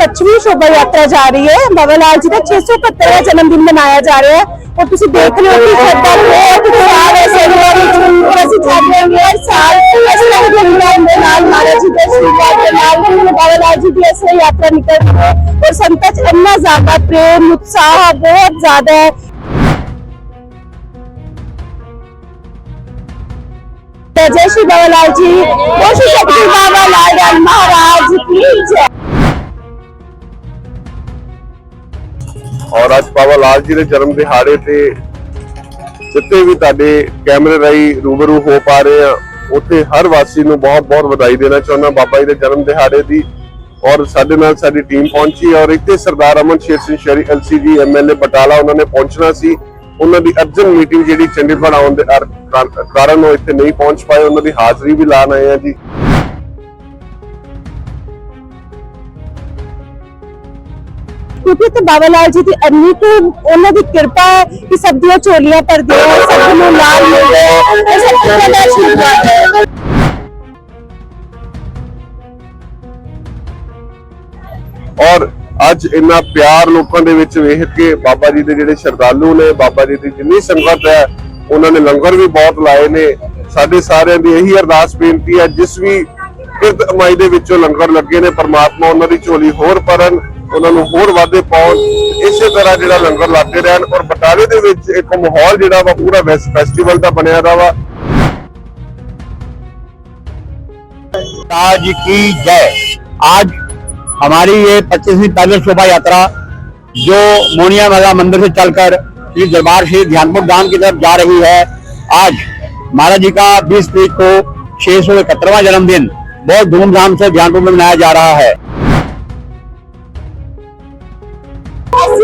लक्ष्मी शोभा यात्रा जा रही है। बाबा लाल जी का छह सौ इकहत्तरवा जन्मदिन मनाया जा रहा है। और तुम देख रहे हो तो यात्रा निकल रही है और संतच इतना ज़्यादा, प्रेम, उत्साह बहुत ज़्यादा है। जय श्री बाबा लाल जी। जय श्री बाबा लाल महाराज की जय। ਔਰ ਬਾਬਾ ਲਾਲ ਜੀ ਦੇ ਜਨਮ ਦਿਹਾੜੇ ਤੇ ਜਿੱਥੇ ਵੀ ਤੁਹਾਡੇ ਕੈਮਰੇ ਰਾਹੀਂ ਰੂਬਰੂ ਹੋ ਪਾ ਰਹੇ ਆ ਉੱਥੇ ਹਰ ਵਾਸੀ ਨੂੰ ਬਹੁਤ-ਬਹੁਤ ਵਧਾਈ ਦੇਣਾ ਚਾਹੁੰਦਾ ਬਾਬਾ ਜੀ ਦੇ ਜਨਮ ਦਿਹਾੜੇ ਦੀ। ਔਰ ਸਾਡੇ ਨਾਲ ਸਾਡੀ ਟੀਮ ਪਹੁੰਚੀ ਔਰ ਇੱਥੇ ਸਰਦਾਰ ਅਮਨ ਸ਼ੇਰ ਸਿੰਘ ਸ਼ਰੀ ਐਲਸੀਜੀ ਐਮਐਲਏ ਬਟਾਲਾ ਉਹਨਾਂ ਨੇ ਪਹੁੰਚਣਾ ਸੀ। ਉਹਨਾਂ ਦੀ ਅਰਜਨ ਮੀਟਿੰਗ ਜਿਹੜੀ ਚੰਡੀਗੜ੍ਹ ਆਉਣ ਦੇ ਕਾਰਨ ਉਹ ਇੱਥੇ ਨਹੀਂ ਪਹੁੰਚ ਪਾਏ। ਉਹਨਾਂ ਦੀ ਹਾਜ਼ਰੀ ਵੀ ਲਾਣ ਆਏ ਆ ਜੀ। ਕਿਉਂਕਿ ਤੇ ਬਾਬਾ ਲਾਲ ਜੀ ਦੀ ਇੰਨੀ ਕੁ ਉਹਨਾਂ ਦੀ ਕਿਰਪਾ ਹੈ ਕਿ ਸਭ ਦੀਆਂ ਝੋਲੀਆਂ ਭਰਦੇ ਹੈ ਸਭ ਨੂੰ ਲਾਲ ਮਿਲਦੇ ਹੈ ਸਭ ਤੋਂ ਆਸ਼ੀਰਵਾਦ ਹੈ। ਔਰ ਅੱਜ ਇੰਨਾ ਪਿਆਰ ਲੋਕਾਂ ਦੇ ਵਿੱਚ ਵੇਖ ਕੇ ਬਾਬਾ ਜੀ ਦੇ ਜਿਹੜੇ ਸ਼ਰਧਾਲੂ ਨੇ, ਬਾਬਾ ਜੀ ਦੀ ਜਿੰਨੀ ਸੰਗਤ ਹੈ, ਉਹਨਾਂ ਨੇ ਲੰਗਰ ਵੀ ਬਹੁਤ ਲਾਏ ਨੇ। ਸਾਡੇ ਸਾਰਿਆਂ ਦੀ ਇਹੀ ਅਰਦਾਸ ਬੇਨਤੀ ਹੈ, ਜਿਸ ਵੀ ਕਿਰਤ ਅਮਾਈ ਦੇ ਵਿੱਚੋਂ ਲੰਗਰ ਲੱਗੇ ਨੇ, ਪਰਮਾਤਮਾ ਉਹਨਾਂ ਦੀ ਝੋਲੀ ਹੋਰ ਭਰਨ ਉਹਨਾਂ ਨੂੰ ਹੋਰ ਵਾਧੇ ਪਾਉਣ ਇਸੇ ਤਰ੍ਹਾਂ ਜਿਹੜਾ ਲੰਗਰ ਲਾਤੇ ਰਹਿਣ ਔਰ ਬਟਾਲੇ ਦੇ ਵਿੱਚ ਇੱਕ ਮਾਹੌਲ ਜਿਹੜਾ ਵਾ ਪੂਰਾ ਫੈਸਟੀਵਲ ਦਾ ਬਣਿਆ ਦਾ ਵਾ आज की जय आज हमारी ये 25वीं पैदल शोभा यात्रा जो मोनिया मेला मंदिर से चलकर श्री दरबार श्री ध्यानपुर धाम की तरफ जा रही है आज महाराज जी का 20 तारीख को छह सौ इकहत्तरवा जन्मदिन बहुत धूमधाम से ध्यानपुर में मनाया जा रहा है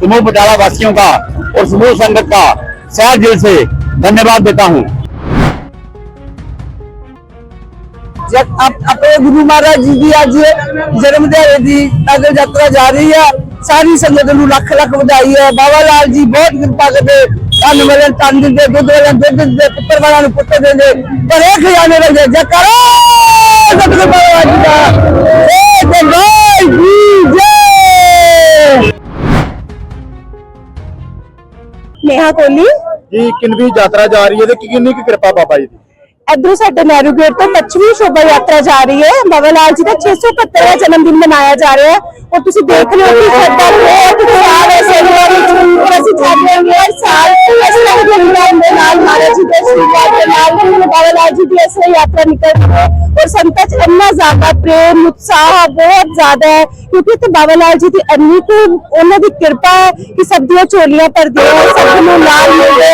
समूह बटाला वासियों का और समूह संगत का सह दिल से धन्यवाद देता हूँ ਜਦ ਆਪ- ਆਪਣੇ ਗੁਰੂ ਮਹਾਰਾਜ ਜੀ ਦੀ ਅੱਜ ਜਨਮ ਦਿਹਾੜੇ ਦੀ ਪੈਦਲ ਯਾਤਰਾ ਜਾ ਰਹੀ ਹੈ ਸਾਰੀ ਸੰਗਤ ਨੂੰ ਲੱਖ ਲੱਖ ਵਧਾਈ ਹੈ ਬਾਬਾ ਲਾਲ ਜੀ ਬਹੁਤ ਕਿਰਪਾ ਕਰਦੇ ਤਨ ਵਾਲੇ ਤਨ ਦਿੰਦੇ ਦੁੱਧ ਵਾਲੇ ਦੁੱਧ ਦਿੰਦੇ ਪੁੱਤਰ ਵਾਲਿਆਂ ਨੂੰ ਪੁੱਤਰ ਦਿੰਦੇ ਭਰੇ ਖਜ਼ਾਨੇ ਰੱਖਦੇ ਜਕਰਾ ਸਤਿਗੁਰੂ ਬਾਬਾ ਜੀ ਦਾ ਜੈ ਜੈ ਜੀ ਜੈ ਨੇਹਾ ਕੋਲੀ ਜੀ ਕਿੰਨਵੀਂ ਯਾਤਰਾ ਜਾ ਰਹੀ ਹੈ ਤੇ ਕਿੰਨੀ ਕੁ ਕਿਰਪਾ ਬਾਬਾ ਜੀ ਦੀ ਇਧਰੋਂ ਸਾਡੇ ਨਹਿਰੂ ਗੇਟ ਤੋਂ 25ਵੀਂ ਸ਼ੋਭਾ ਯਾਤਰਾ ਜਾ ਰਹੀ ਹੈ ਬਾਬਾ ਲਾਲ ਜੀ ਦਾ 671ਵਾਂ ਜਨਮ ਦਿਨ ਮਨਾਇਆ ਜਾ ਰਿਹਾ ਹੈ ਔਰ ਤੁਸੀਂ ਦੇਖ ਰਹੇ ਹੋ ਕਿ ਸ਼ਰਧਾ ਬਹੁਤ ਉਤਸ਼ਾਹ ਹੈ ਸੇਵਾ ਵਿੱਚ ਔਰ ਅਸੀਂ ਚਾਹਦੇ ਹਾਂ ਕਿ ਹਰ ਸਾਲ ਇਸ સ્વીકાર કરનાર અને की यात्रा निकल है। और संतच इतना ज़्यादा प्रेम उत्साह बहुत ज़्यादा है क्योंकि इतने बाबा लाल जी की अनेक उन्होंने कृपा है कि सब दिया चोलियाँ पर दिया सब लाल मिल गए।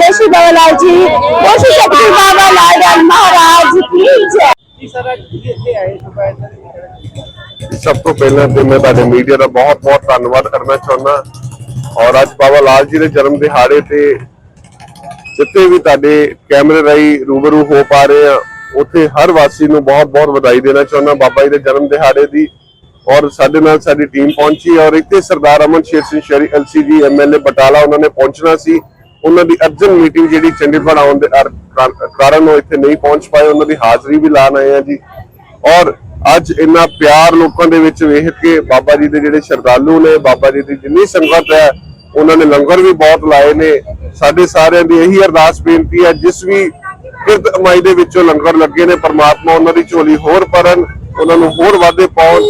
ਜੈ ਸ਼੍ਰੀ ਬਾਬਾ ਲਾਲ ਜੀ ਕੋਸ਼ਿਸ਼ ਸ਼ਕਤੀ ਬਾਬਾ ਲਾਲ ਮਹਾਰਾਜ ਕੀ ਜੈ ਸਭ ਤੋਂ ਪਹਿਲਾਂ ਤੇ ਮੈਂ ਤੁਹਾਡੇ ਮੀਡੀਆ ਦਾ ਬਹੁਤ-ਬਹੁਤ ਧੰਨਵਾਦ ਕਰਨਾ ਚਾਹੁੰਦਾ ਔਰ ਅੱਜ ਬਾਬਾ ਲਾਲ ਜੀ ਦੇ ਜਨਮ ਦਿਹਾੜੇ ਤੇ ਜਿੱਥੇ ਵੀ ਤੁਹਾਡੇ ਕੈਮਰੇ ਰਾਹੀਂ ਰੂਬਰੂ ਹੋ ਪਾ ਰਹੇ ਆ ਉੱਥੇ ਹਰ ਵਾਸੀ ਨੂੰ ਬਹੁਤ-ਬਹੁਤ ਵਧਾਈ ਦੇਣਾ ਚਾਹੁੰਦਾ ਬਾਬਾ ਜੀ ਦੇ ਜਨਮ ਦਿਹਾੜੇ ਦੀ ਔਰ ਸਾਡੇ ਨਾਲ ਸਾਡੀ ਟੀਮ ਪਹੁੰਚੀ ਔਰ ਇੱਥੇ ਸਰਦਾਰ ਅਮਨ ਸ਼ੇਰ ਸਿੰਘ ਸ਼ਰੀ ਐਲਸੀਜੀ ਐਮਐਲਏ ਬਟਾਲਾ ਉਹਨਾਂ ਨੇ ਪਹੁੰਚਣਾ ਸੀ ਉਹਨਾਂ ਦੀ ਅਰਜਨ ਮੀਟਿੰਗ ਜਿਹੜੀ ਚੰਡੀਗੜ੍ਹ ਆਉਣ ਦੇ ਅਰ- ਕਾਰਨ ਉਹ ਇੱਥੇ ਨਹੀਂ ਪਹੁੰਚ ਪਾਏ, ਉਹਨਾਂ ਦੀ ਹਾਜ਼ਰੀ ਵੀ ਲਾਣ ਆਏ ਆ ਜੀ। ਔਰ ਅੱਜ ਇੰਨਾ ਪਿਆਰ ਲੋਕਾਂ ਦੇ ਵਿੱਚ ਵੇਖ ਕੇ ਬਾਬਾ ਜੀ ਦੇ ਜਿਹੜੇ ਸ਼ਰਧਾਲੂ ਨੇ, ਬਾਬਾ ਜੀ ਦੀ ਜਿੰਨੀ ਸੰਗਤ ਹੈ, ਉਹਨਾਂ ਨੇ ਲੰਗਰ ਵੀ ਬਹੁਤ ਲਾਏ ਨੇ। ਸਾਡੇ ਸਾਰਿਆਂ ਦੀ ਇਹੀ ਅਰਦਾਸ ਬੇਨਤੀ ਹੈ, ਜਿਸ ਵੀ ਕਿਰਤ ਅਮਾਈ ਦੇ ਵਿੱਚੋਂ ਲੰਗਰ ਲੱਗੇ ਨੇ, ਪਰਮਾਤਮਾ ਉਹਨਾਂ ਦੀ ਝੋਲੀ ਹੋਰ ਭਰਨ, ਉਹਨਾਂ ਨੂੰ ਹੋਰ ਵਾਧੇ ਪਾਉਣ,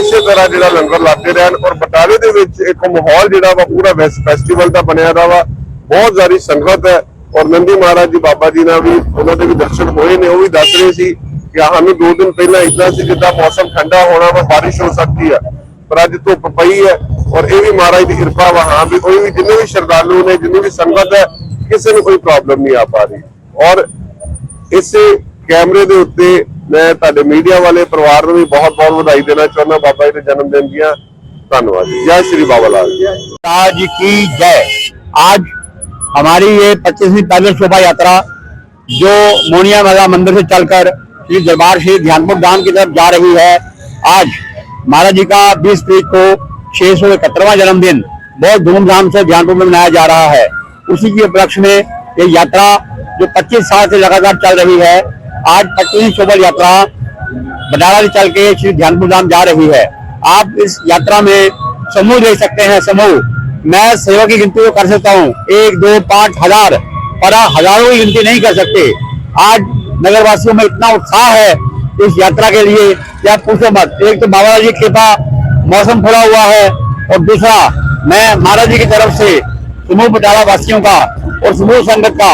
ਇਸੇ ਤਰ੍ਹਾਂ ਜਿਹੜਾ ਲੰਗਰ ਲਾਤੇ ਰਹਿਣ ਔਰ ਬਟਾਲੇ ਦੇ ਵਿੱਚ ਇੱਕ ਮਾਹੌਲ ਜਿਹੜਾ ਵਾ ਪੂਰਾ ਫੈਸਟੀਵਲ ਦਾ ਬਣਿਆ ਦਾ ਵਾ। ਬਹੁਤ ਜ਼ਿਆਦਾ ਸੰਗਤ ਹੈ ਔਰ ਨੰਦੀ ਮਹਾਰਾਜ ਜੀ ਬਾਬਾ ਜੀ ਨਾਲ ਵੀ ਉਹਨਾਂ ਦੇ ਵੀ ਦਰਸ਼ਨ ਹੋਏ ਨੇ, ਉਹ ਵੀ ਦੱਸ ਰਹੇ ਸੀ ਕਿ ਸਾਨੂੰ ਦੋ ਦਿਨ ਪਹਿਲਾਂ ਇਦਾਂ ਸੀ ਜਿੱਦਾਂ ਮੌਸਮ ਠੰਡਾ ਹੋਣਾ ਵਾ بارش ਹੋ ਸਕਦੀ ਹੈ ਪਰ ਅੱਜ ਧੁੱਪ ਪਈ ਹੈ ਔਰ ਇਹ ਵੀ ਮਹਾਰਾਜ ਦੀ ਕਿਰਪਾ ਵਾ, ਹਾਂ ਵੀ ਕੋਈ ਵੀ ਜਿੰਨੇ ਵੀ ਸ਼ਰਧਾਲੂ ਨੇ, ਜਿੰਨੇ ਵੀ ਸੰਗਤ ਹੈ, ਕਿਸੇ ਨੂੰ ਕੋਈ ਪ੍ਰੋਬਲਮ ਨਹੀਂ ਆ ਪਾ ਰਹੀ। ਔਰ ਇਸੇ ਕੈਮਰੇ ਦੇ ਉੱਤੇ ਮੈਂ ਤੁਹਾਡੇ ਮੀਡੀਆ ਵਾਲੇ ਪਰਿਵਾਰ ਨੂੰ ਵੀ ਬਹੁਤ-ਬਹੁਤ ਵਧਾਈ ਦੇਣਾ ਚਾਹੁੰਦਾ, ਬਾਬਾ ਜੀ ਦੇ ਜਨਮ ਦਿਨ ਦੀਆਂ ਧੰਨਵਾਦ। ਜੀ ਜੈ ਸ਼੍ਰੀ ਬਾਬਾ ਲਾਲ ਜੀ। ਕੀ ਜੈ? ਅੱਜ हमारी ये पच्चीसवीं पैदल शोभा यात्रा जो मोनिया माता मंदिर से चलकर श्री दरबार श्री ध्यानपुर धाम की तरफ़ जा रही है, आज महाराज जी का 20 तारीख को छह सौ इकहत्तरवा जन्मदिन बहुत धूमधाम से ध्यानपुर में मनाया जा रहा है। उसी के उपलक्ष्य में ये यात्रा जो 25 साल से लगातार चल रही है, आज पच्चीसवीं शोभा यात्रा बटाला से चल के श्री ध्यानपुर धाम जा रही है। आप इस यात्रा में समूह देख सकते हैं, समूह। मैं सेवा की गिनती तो कर सकता हूँ। एक, दो, पाँच, हज़ार। पर हज़ारों की गिनती नहीं कर सकते। आज नगरवासियों में इतना उत्साह है इस यात्रा के लिए आप पूछो मत। एक तो बाबा जी कृपा, मौसम खुला हुआ है। और दूसरा, मैं महाराज जी की तरफ़ से समूह बटाला वासियों का और समूह संगत का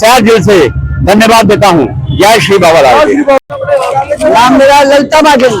सह दिल से धन्यवाद देता हूँ। जय श्री बाबा नाम मेरा ललिता मागिल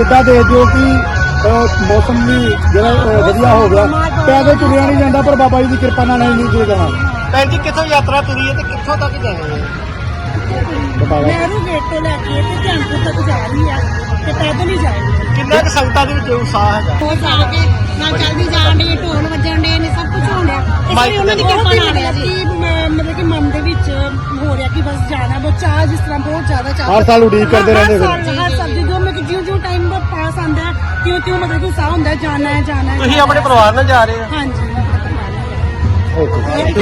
ਕਿੱਦਾਂ ਦੇਖਦੇ ਹੋ ਕਿ ਅਹ, ਮੌਸਮ ਵੀ ਜਿਹੜਾ ਅਹ, ਵਧੀਆ ਹੋ ਗਿਆ? ਪੈਦਲ ਤੁਰਿਆ ਨਹੀਂ ਜਾਂਦਾ ਪਰ ਬਾਬਾ ਜੀ ਦੀ ਕਿਰਪਾ ਨਾਲ ਨਹੀਂ ਨਹੀਂ ਜਾਣਾ ਭੈਣ ਜੀ ਕਿੱਥੋਂ ਯਾਤਰਾ ਤੁਰੀ ਹੈ ਤੇ ਕਿੱਥੋਂ ਤੱਕ ਜਾਣੀ ਹੈ? ਬਤਾਓ ਨਹਿਰੂ ਗੇਟ ਤੋਂ ਲੈ ਕੇ ਤੇ ਧਿਆਨਪੁਰ ਤੱਕ ਜਾ ਰਹੀ ਹੈ ਤੇ ਪੈਦਲ ਹੀ ਜਾਏਗੀ ਕਿੰਨਾ ਕੁ ਸੰਗਤਾਂ ਦੇ ਵਿੱਚ ਉਤਸ਼ਾਹ ਹੈਗਾ? ਹੋਰ ਜਾ ਕੇ ਨਾਲ ਚੱਲਦੀ ਜਾਣ ਦੀ ਢੋਲ ਵੱਜਣ ਦੇ ਨੇ ਸਭ ਕੁਝ ਹੋਣ ਡਿਆ। ਇਸ ਲਈ ਉਹਨਾਂ ਦੀ ਕਿਰਪਾ ਨਾਲ। ਹੈ ਜੀ। ਮਤਲਬ ਕਿ ਮਨ ਦੇ ਵਿੱਚ ਹੋ ਰਿਹਾ ਕਿ ਬਸ ਜਾਣਾ ਬਹੁਤ ਚਾਹ ਜਿਸ ਤਰ੍ਹਾਂ ਬਹੁਤ ਜ਼ਿਆਦਾ ਚਾਹ ਹਰ ਸਾਲ ਉਡੀਕ ਕਰਦੇ ਹਰ ਰਹਿੰਦੇ ਫਿਰ। ਸਾਲ, ਹਰ ਸਾਲ ਟਾਈਮ ਪਾਸ ਆਂਦਾ ਹੈ ਤਿਉਂ ਤਿਉਂ ਮਤਲਬ ਕਿ ਉਤਸ਼ਾਹ ਹੁੰਦਾ ਜਾਣਾ ਹੈ ਜਾਣਾ ਹੈ ਤੁਸੀਂ ਆਪਣੇ ਪਰਿਵਾਰ ਨਾਲ ਜਾ ਰਹੇ ਹੋ? ਹਾਂਜੀ ਓਕੇ।